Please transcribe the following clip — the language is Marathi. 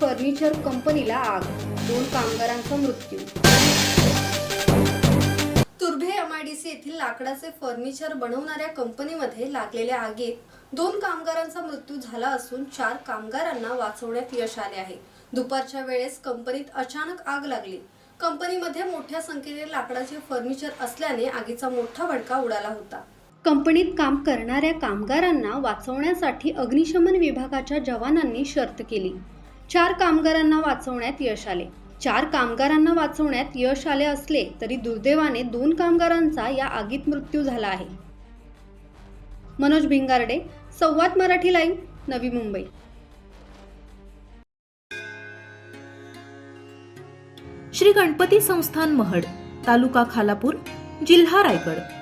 फर्निचर कंपनीला आग दोन कामगारांचा मृत्यू. Turbhe M I D C येथील लाकडाचे फर्निचर बनवणाऱ्या कंपनीमध्ये लागलेल्या आगीत दोन कामगारांचा मृत्यू झाला असून चार कामगारांना वाचवण्यात यश आले आहे. दुपारच्या वेळेस कंपनीत अचानक आग लागली. कंपनीमध्ये मोठ्या संख्येने लाकडाचे फर्निचर असल्याने आगीचा मोठा भडका उडाला होता. कंपनीत काम करणाऱ्या कामगारांना वाचवण्यासाठी अग्निशमन विभागाच्या जवानांनी शर्त केली. चार कामगारांना वाचवण्यात यश आले. चार कामगारांना वाचवण्यात यश आले असले तरी दुर्दैवाने दोन कामगारांचा या आगीत मृत्यू झाला आहे. मनोज भिंगारडे संवाद मराठी लाईव्ह नवी मुंबई. श्री गणपती संस्थान महड तालुका खालापूर जिल्हा रायगड.